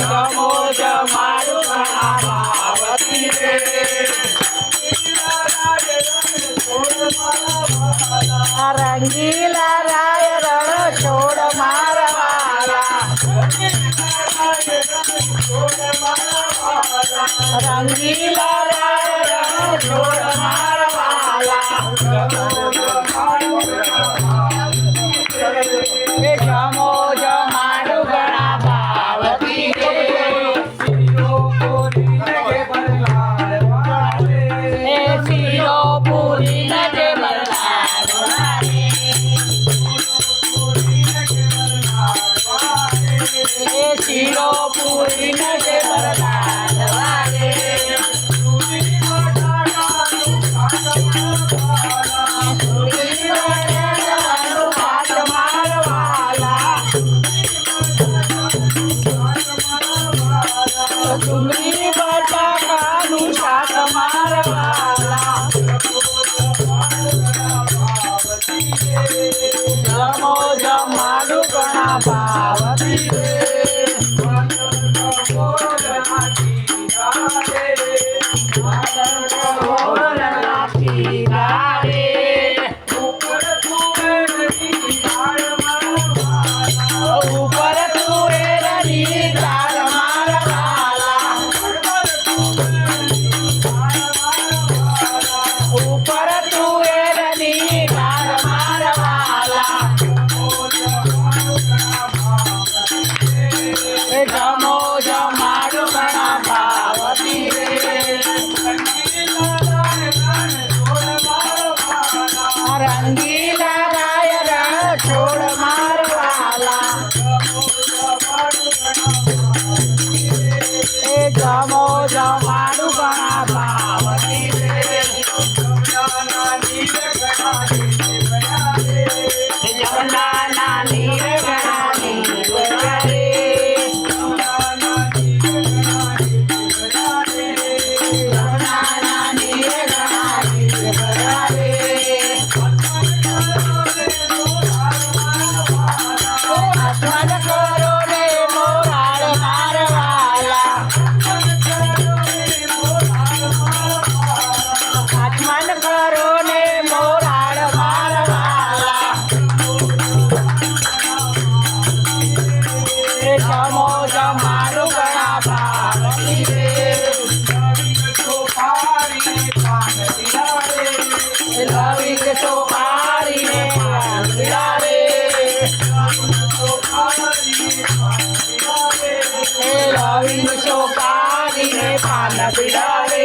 કમોજ મારું ભાવતી રે રંગીલા રાય રણ છોડ મારવાલા રંગીલા રાય રણ છોડ મારવાલા. Hey, come. છોડ મારવાલા. જમો જમાડું ગણા લાવીને ચોપારીને પાન પીડાવે